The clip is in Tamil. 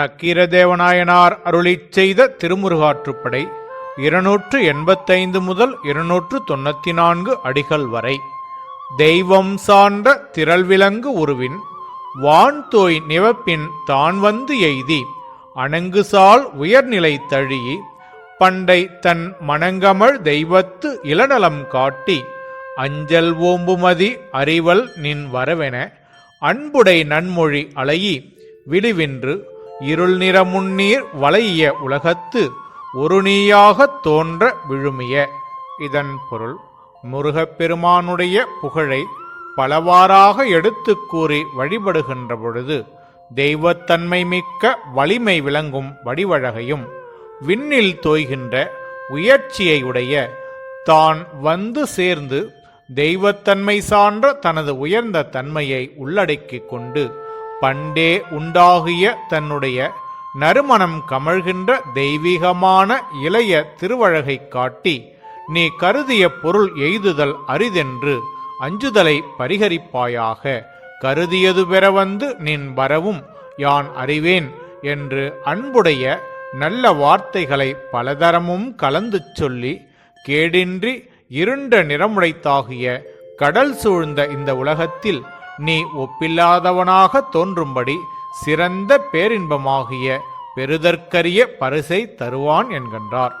நக்கீரதேவநாயனார் அருளி செய்த திருமுருகாற்றுப்படை இருநூற்று எண்பத்தைந்து முதல் இருநூற்று தொண்ணூத்தி நான்கு அடிகள் வரை. தெய்வம் சார்ந்த திரள்விலங்கு உருவின் வான்தோய் நிவப்பின் தான் வந்து எய்தி அணங்குசால் உயர்நிலை தழி பண்டை தன் மணங்கமழ் தெய்வத்து இளநலம் காட்டி அஞ்சல் ஓம்புமதி அறிவல் நின் வரவென அன்புடை நன்மொழி அலையி விடுவின்று இருள் நிற முன்னீர் வளைய உலகத்து ஒரு நீயாகத் தோன்ற விழுமிய. இதன் பொருள் முருகப்பெருமானுடைய புகழை பலவாறாக எடுத்து கூறி வழிபடுகின்ற பொழுது தெய்வத்தன்மை மிக்க வலிமை விளங்கும் வடிவழகையும் விண்ணில் தோய்கின்ற உயர்ச்சியையுடைய தான் வந்து சேர்ந்து தெய்வத்தன்மை சான்ற தனது உயர்ந்த தன்மையை உள்ளடக்கிக் கொண்டு பண்டே உண்டாகிய தன்னுடைய நறுமணம் கமழ்கின்ற தெய்வீகமான இளைய திருவழகைக் காட்டி நீ கருதிய பொருள் எய்துதல் அரிதென்று அஞ்சுதலை பரிகரிப்பாயாக. கருதியது பெற வந்து நின் வரவும் யான் அறிவேன் என்று அன்புடைய நல்ல வார்த்தைகளை பலதரமும் கலந்து சொல்லி கேடின்றி இருண்ட நிறமுடைத்தாகிய கடல் சூழ்ந்த இந்த உலகத்தில் நீ ஒப்பில்லாதவனாக தோன்றும்படி சிறந்த பேரின்பமாகிய பெறுதற்கரிய பரிசை தருவான் என்கின்றார்.